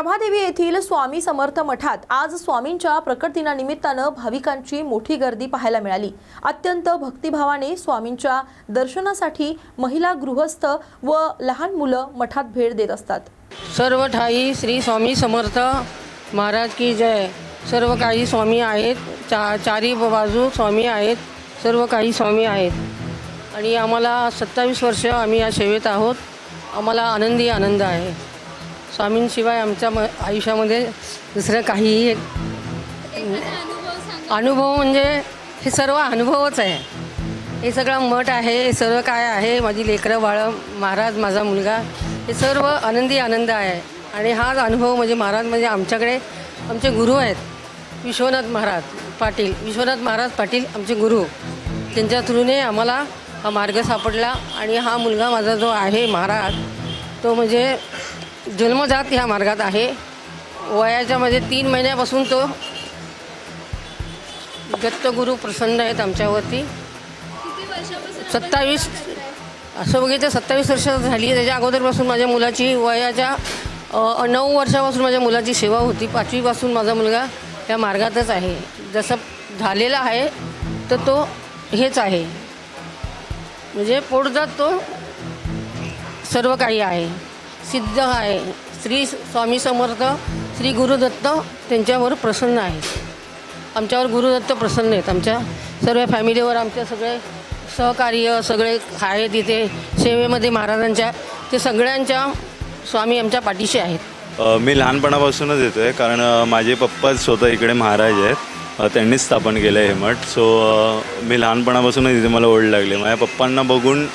प्रभादेवी येथील स्वामी समर्थ मठात आज स्वामींच्या प्रकट दिनानिमित्तानं भाविकांची मोठी गर्दी पाहायला मिळाली. अत्यंत भक्तिभावाने स्वामींच्या दर्शनासाठी महिला गृहस्थ व लहान मुलं मठात भेट देत असतात. सर्व ठाई श्री स्वामी समर्थ महाराज की जय. सर्व काही स्वामी आहेत. चा चारी बाजू स्वामी आहेत. सर्व काही स्वामी आहेत. आणि आम्हाला सत्तावीस वर्ष आम्ही या सेवेत आहोत. आम्हाला आनंदी आनंद आहे. स्वामींशिवाय आमच्या म आयुष्यामध्ये दुसरं काहीही अनुभव म्हणजे हे सर्व अनुभवच आहे. हे सगळं मठ आहे हे सर्व काय आहे माझी लेकरं बाळं महाराज माझा मुलगा हे सर्व आनंदी आनंद आहे. आणि हाच अनुभव म्हणजे महाराज म्हणजे आमच्याकडे आमचे गुरु आहेत. विश्वनाथ महाराज पाटील विश्वनाथ महाराज पाटील आमचे गुरु. त्यांच्या थ्रूने आम्हाला हा मार्ग सापडला आणि हा मुलगा माझा जो आहे महाराज तो म्हणजे जन्मजात ह्या मार्गात आहे. वयाच्या म्हणजे तीन महिन्यापासून तो दत्तगुरू प्रसन्न आहेत आमच्यावरती. सत्तावीस असं बघितलं सत्तावीस वर्ष झाली त्याच्या अगोदरपासून माझ्या मुलाची वयाच्या नऊ वर्षापासून माझ्या मुलाची सेवा होती. पाचवीपासून माझा मुलगा या मार्गातच आहे. जसं झालेला आहे तर तो हेच आहे. म्हणजे पोटजात तो सर्व काही आहे. सिद्ध आहे. श्री स्वामी समर्थ श्री गुरुदत्त त्यांच्यावर प्रसन्न आहे. आमच्यावर गुरुदत्त प्रसन्न आहेत. आमच्या सर्व फॅमिलीवर आमच्या सगळे सहकार्य सगळे आहे तिथे सेवेमध्ये महाराजांच्या ते सगळ्यांच्या स्वामी आमच्या पाठीशी आहेत. मी लहानपणापासूनच येतो आहे कारण माझे पप्पाच स्वतः इकडे महाराज आहेत. त्यांनीच स्थापन केलं आहे हे मठ. सो मी लहानपणापासूनच इथे मला ओढ लागली. माझ्या पप्पांना बघून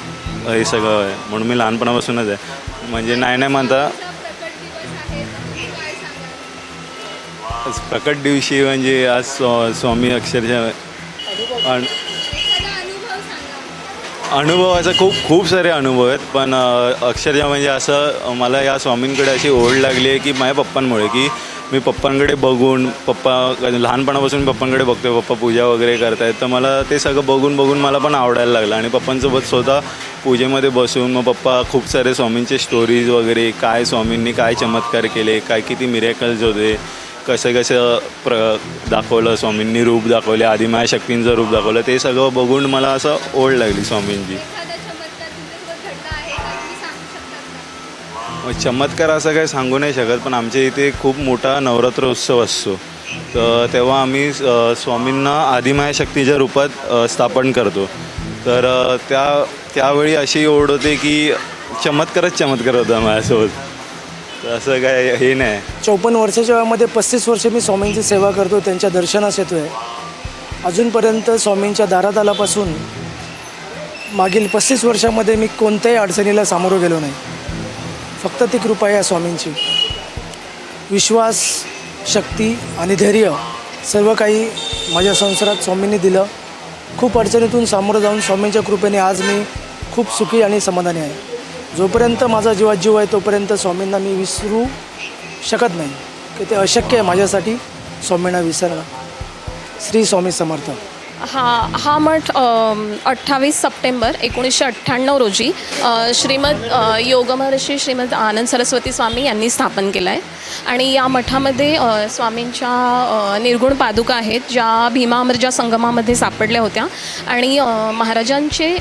हे सगळं आहे. म्हणून मी लहानपणापासूनच आहे. म्हणजे नाही नाही म्हणता. आज प्रकट दिवशी म्हणजे आज स्वा स्वामी अक्षरशः अन- अनुभवाचा खूप खूप सारे अनुभव आहेत पण अक्षरशः म्हणजे असं मला या स्वामींकडे अशी ओढ लागली आहे की माझ्या पप्पांमुळे की मी पप्पांकडे बघून पप्पा लहानपणापासून पप्पांकडे बघतोय पप्पा पूजा वगैरे करतायत तर मला ते सगळं बघून बघून मला पण आवडायला लागलं आणि पप्पांसोबत स्वतः पूजेमध्ये बसून मग पप्पा खूप सारे स्वामींचे स्टोरीज वगैरे काय स्वामींनी काय चमत्कार केले काय किती मिरेकल्स होते कसं कसं प्र दाखवलं स्वामींनी रूप दाखवले आदिमाया शक्तींचं रूप दाखवलं ते सगळं बघून मला असं ओढ लागली स्वामींची. चमत्कार असं काही सांगू नाही शकत पण आमच्या इथे खूप मोठा नवरात्र उत्सव असतो. तर तेव्हा आम्ही स्वामींना आदिमाया शक्तीच्या रूपात स्थापन करतो. तर त्या त्यावेळी अशी ओढ होते की चमत्कारच चमत्कार होता माझ्यासोबत. तर असं काय हे नाही. चौपन्न वर्षाच्या वयामध्ये पस्तीस वर्ष मी स्वामींची सेवा करतो त्यांच्या दर्शनास येतो आहे अजूनपर्यंत स्वामींच्या दारात आल्यापासून मागील पस्तीस वर्षामध्ये मी कोणत्याही अडचणीला सामोरं गेलो नाही. फक्त ती कृपा आहे या स्वामींची. विश्वास शक्ती आणि धैर्य सर्व काही माझ्या संसारात स्वामींनी दिलं. खूप अडचणीतून सामोरं जाऊन स्वामींच्या कृपेने आज मी खूप सुखी आणि समाधानी आहे. जोपर्यंत माझा जीवात जीव आहे तोपर्यंत स्वामींना मी विसरू शकत नाही. की ते अशक्य आहे माझ्यासाठी स्वामींना विसरणं श्री स्वामी समर्थ. हा हा मठ अठ्ठावीस सप्टेंबर एकोणीसशे अठ्ठ्याण्णव रोजी श्रीमद योगमहर्षी श्रीमद आनंद सरस्वती स्वामी यांनी स्थापन केलं आहे आणि या मठामध्ये स्वामींच्या निर्गुण पादुका आहेत ज्या भीमामर्जा संगमामध्ये सापडल्या होत्या. आणि महाराजांचे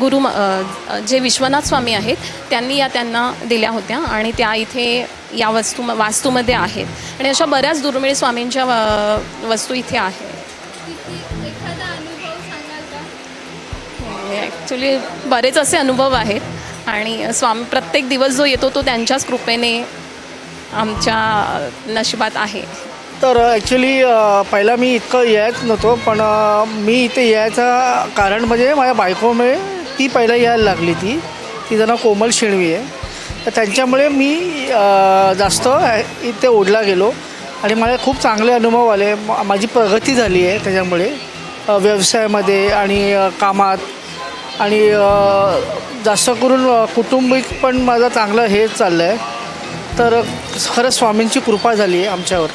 गुरु म- जे विश्वनाथ स्वामी आहेत त्यांनी या त्यांना दिल्या होत्या आणि त्या इथे या वस्तू वास्तूमध्ये आहेत. आणि अशा बऱ्याच दुर्मिळ स्वामींच्या व- वस्तू इथे आहेत. ॲक्च्युली बरेच असे अनुभव आहेत. आणि स्वामी प्रत्येक दिवस जो येतो तो त्यांच्याच कृपेने आमच्या नशिबात आहे. तर uh, ॲक्च्युली uh, पहिला मी इतकं यायच नव्हतो पण uh, मी इथे यायचं कारण म्हणजे माझ्या बायकोमुळे ती पहिला यायला लागली ती. ती जण कोमल शेणवी आहे. तर त्यांच्यामुळे मी जास्त इथे ओढला गेलो. आणि मला खूप चांगले अनुभव आले. माझी प्रगती झाली आहे त्याच्यामुळे. व्यवसायामध्ये आणि कामात. आणि जास्त करून कुटुंबिक पण माझं चांगलं हे चाललं आहे तर खरंच स्वामींची कृपा झाली आहे आमच्यावर.